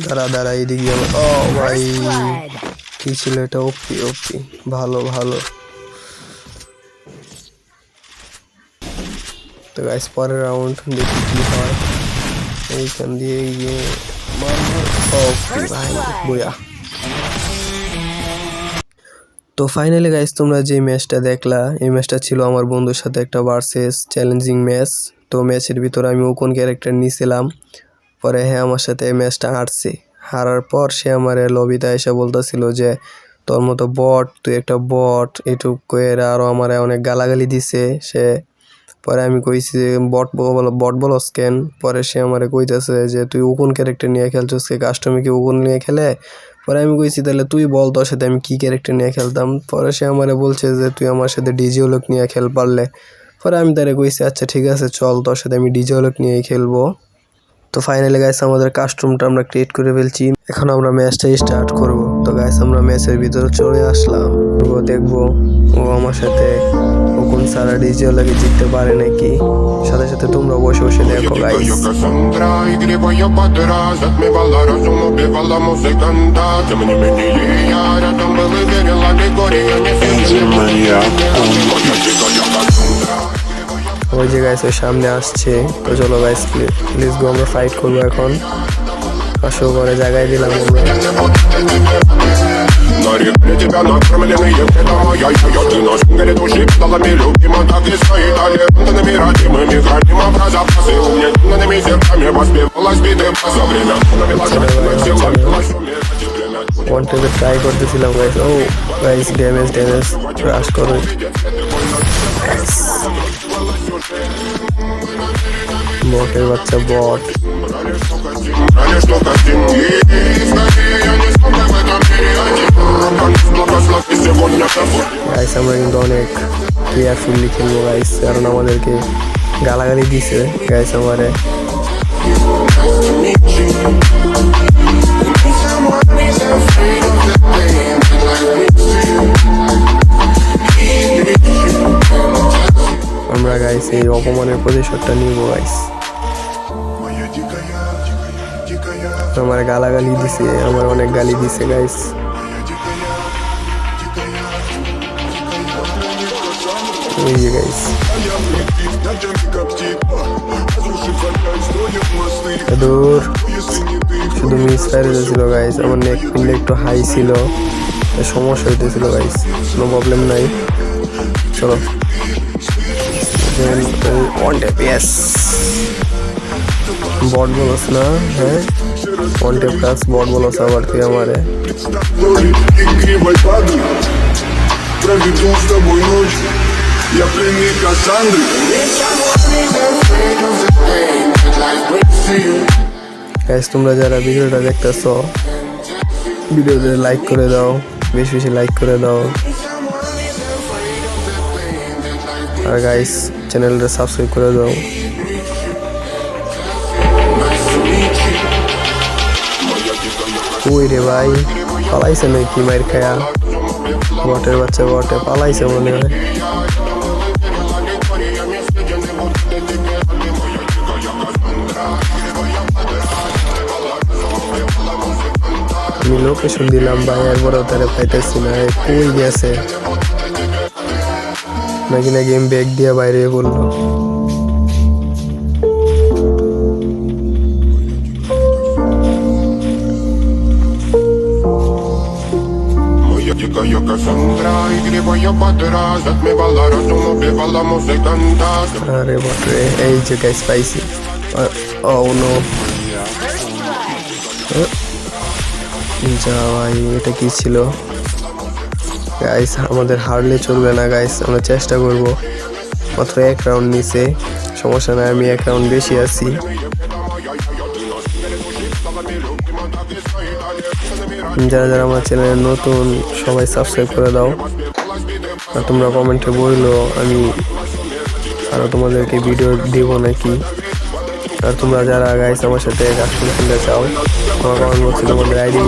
দাঁড়া দাঁড়া এদিকে যাব। ও ভাই কি ছিল এটা? ওপি ওপি ভালো ভালো। তো গাইস পরের রাউন্ড দেখি কি হয়। এইখান দিয়ে গিয়ে ওপি ভাই তো ফাইনালি গাইস তোমরা যে ম্যাচটা দেখলা এই ম্যাচটা ছিল আমার বন্ধুর সাথে একটা ভার্সেস চ্যালেঞ্জিং ম্যাচ তো ম্যাচের ভিতরে আমি কোন ক্যারেক্টার নিয়েছিলাম পরে হ্যাঁ আমার সাথে এই ম্যাচটা হারছি। হারার পর সে আমার লবিতে এসে বলতেছিল যে, তোর মতো বট, তুই একটা বট, এটুক করে আরও আমার অনেক গালাগালি দিছে। সে পরে আমি কইছি যে, বট বলো, বট বলস কেন? পরে সে আমারে কইতেছে যে, তুই উকুন ক্যারেক্টার নিয়ে খেলছিস কে? কাস্টমে কি উকুন নিয়ে খেলে? পরে আমি কইছি, তাহলে তুই বল তোর সাথে আমি কি ক্যারেক্টার নিয়ে খেলতাম? পরে সে আমারে বলছে যে, তুই আমার সাথে ডিজিওলক নিয়ে খেল পারলে। পরে আমি তারে কইছি আচ্ছা ঠিক আছে, চল তোর সাথে আমি ডিজিওলক নিয়েই খেলব। তো ফাইনালি গাইস আমাদের কাস্টমটা আমরা ক্রিয়েট করে ফেলছি এখন আমরা ম্যাচটা স্টার্ট করব তো গাইস আমরা ম্যাচের ভিতরে চলে আসলাম ও দেখবো ও আমার সাথে ও কোন সারা ডিজিও লাগে জিততে পারে নাকি সাথে সাথে তোমরা বসে বসে দেখো গাইস Дикая Кассандра, игривая ওই যে গাইস ওই সামনে আসছে। তো চলো গাইস প্লিজ গো আমরা ফাইট করব এখন। আসো করে জায়গায় দিলাম ট্রাই করতেছিলাম গাইস ও গাইস ড্যামেজ ড্যামেজ রাশ করো। বটের বাচ্চা বট। গাইস আমরা কিন্তু অনেক কেয়ারফুলি খেলব গাইস কারণ আমাদেরকে গালাগালি দিছে। গাইস আমারে আমরা গাইস এই অপমানের প্রতিশোধটা নিব গাইস আমার গালাগালি দিছে, আমার অনেক গালি দিছে গাইস গাইস দূর। শুধু মিস ফায়ার হয়েছিল গাইস আমার নেক পিনটা একটু হাই ছিল। সমস্যা হইতেছিল গাইস কোনো প্রবলেম নাই। চলো। অন ট্যাপ ইয়েস বট বলস না হ্যাঁ? ওয়ান ট্যাপ কাজ বট বলস আবার তুই আমারে Лори, игривой падры Проведу с тобой ночь Я пленник Кассандры গাইস তোমরা যারা ভিডিওটা দেখতেছ ভিডিওতে লাইক করে দাও বেশি বেশি লাইক করে দাও আর গাইস চ্যানেলটা সাবস্ক্রাইব করে দাও ওই রে ভাই? পালাইছে নাকি মায়ের খায়া? বটের বাচ্চা, বটে, পালাইছে মনে হয়। আমি লোকেশন দিলাম ভাই একবারও তারা পাইতেছি না। কই গেছে? নাকি না গেম ব্যাগ দিয়ে বাইরে বলল। música yo que sombra Y gripa yo para atrás Hazme bailar, hazme beba, la música cantar আরে বাপরে এই যে গাইস পাইছি ও নো যা ভাই এটা কি ছিল গাইস আমাদের হারলে চলবে না গাইস আমরা চেষ্টা করব। মাত্র এক রাউন্ড নিচে। সমস্যা নাই আমি এক রাউন্ড বেশি আছি। যারা যারা আমার চ্যানেলে নতুন, সবাই সাবস্ক্রাইব করে দাও। আর তোমরা কমেন্টে বলল আমি আরও তোমাদেরকে ভিডিও দেবো নাকি। আর তোমরা যারা গাইস আমার সাথে কাস্টমার খেলতে চাও, তোমার কমেন্ট বক্সে তোমাদের আইডি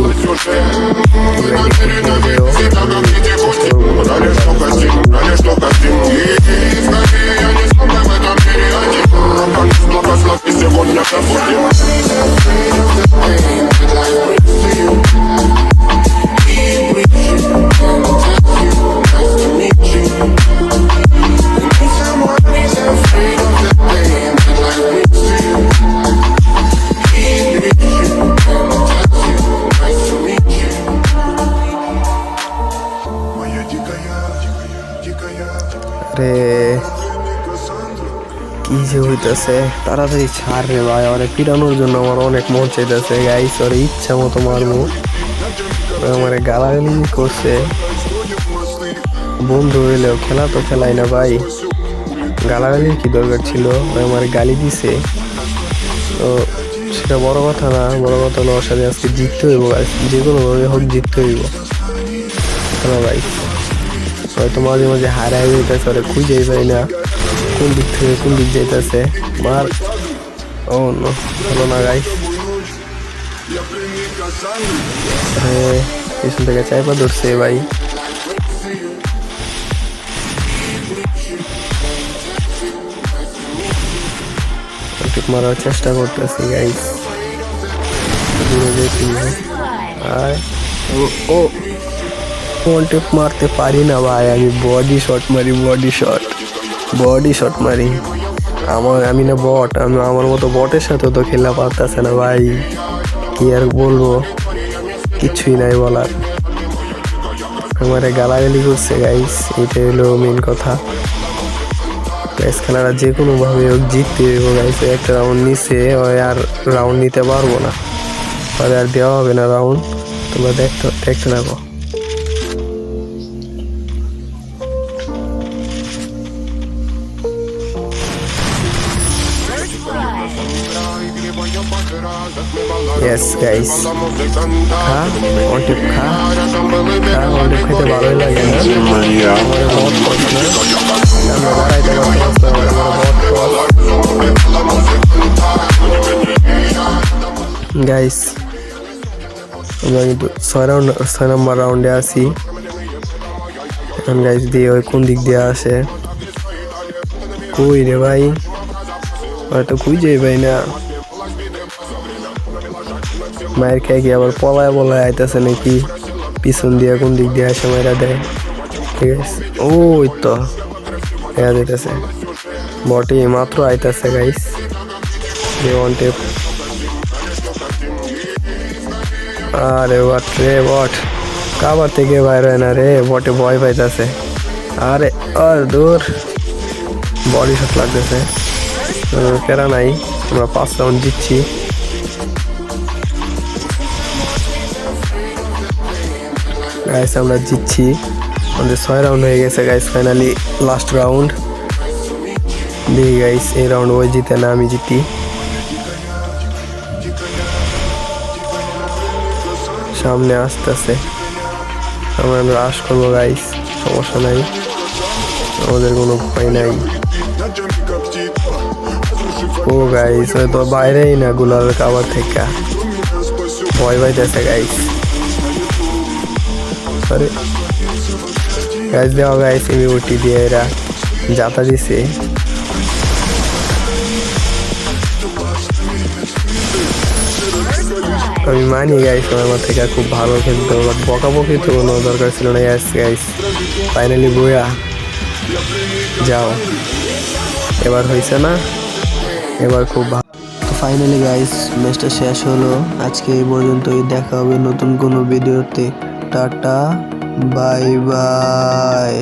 হইতেছে, তাড়াতাড়ি ছাড় রে ভাই ওরে পিটানোর জন্য আমার অনেক মন চাইতেছে গাইস ওরে ইচ্ছা মতো মারবো। আমার গালাগালি করছে। বন্ধু হইলেও খেলা তো খেলাই না ভাই। গালাগালির কি দরকার ছিল? আমার গালি দিছে। তো সেটা বড় কথা না, বড় কথা হলো ওর সাথে আজকে জিততে হইব। যে কোনোভাবে হোক জিততে হইব। হ্যাঁ ভাই হয়তো মাঝে মাঝে হারাই যাইতেছে ওরে খুঁজেই পাই না। কোন দিক থেকে কোন দিক যাইতেছে? মার। ও নো হলো না গাই পিছন থেকে চাইপা ধরছে ভাই। মারার চেষ্টা করতেছি গাইস আর ও ওয়ান টেপ মারতে পারি না, ভাই। আমি বডি শট মারি বডি শট বডি শট মারি। আমার, আমি না বট, আমি, আমার মতো বটের সাথে তো খেলা পারতেছে না ভাই। কি আর বলব? কিছুই নাই বলার। আমার গালাগালি করছে গাইস এটাই হলো মেন কথা। গাইস খেলাটা যে কোনোভাবে হোক জিততে হইব গাইস একটা রাউন্ড নিচে আর রাউন্ড নিতে পারব না। আর দেওয়া হবে না রাউন্ড তোমরা দেখতে দেখতে থাকো। Yes, guys. খা অন্টিপ খা। খা অন্টিপ খেতে ভালোই লাগে না। আমার বহুত পছন্দ আমরা বাড়াইতে পারছি আমার বহুত গাইস আমরা কিন্তু ছয় রাউন্ড ছয় নম্বর রাউন্ডে আছি। এখন গাইস দিয়ে ওই কোন দিক দিয়ে আসে? কই রে ভাই? হয়তো খুঁজেই পাই না। মায়ের খেয়ে কি আবার পলায় পলায় আইতেছে নাকি? পিছন দিয়ে কোন দিক দিয়ে আসে মায়েরা দেয়? ঠিক আছে। ওই তো, দেখা যেতেছে বটে মাত্র আইতেছে গাইস যে ওয়ান টেপ আরে বট রে বট, কাবার থেকে বাইর হয় না রে, বটে ভয় পাইতেছে। আরে আর দূর। বডি শট লাগতেছে। প্যারা নাই, আমরা পাঁচ রাউন্ড জিতছি। গাইস আমরা জিতছি। আমাদের ছয় রাউন্ড হয়ে গেছে গাইস ফাইনালি লাস্ট রাউন্ড দেখি গাইস এই রাউন্ড ওই জিতে না, আমি জিতি। সামনে আসতেছে। আমরা রাশ করব গাইস সমস্যা নাই। আমাদের কোনো ভয় নাই। ও গাইস হয়তো বাইরেই না, গুলার কাবার থেকে। ভয় পাইতেছে গাইস সরি গাইস দেওয়া গাইস আমি উঠি দিয়ে এরা যাতা দিছে। আমি মানি গাইস আমার থেকে খুব ভালো খেলতো বাট বকাবকি তো কোনো দরকার ছিল না। গাইস গাইস ফাইনালি বইয়া যাও। এবার হয়েছে না? এবার খুব ভালো ফাইনালি গাইস ম্যাচটা শেষ হলো। আজকে এই পর্যন্তই, দেখা হবে নতুন কোনো ভিডিওতে টাটা বাই বাই।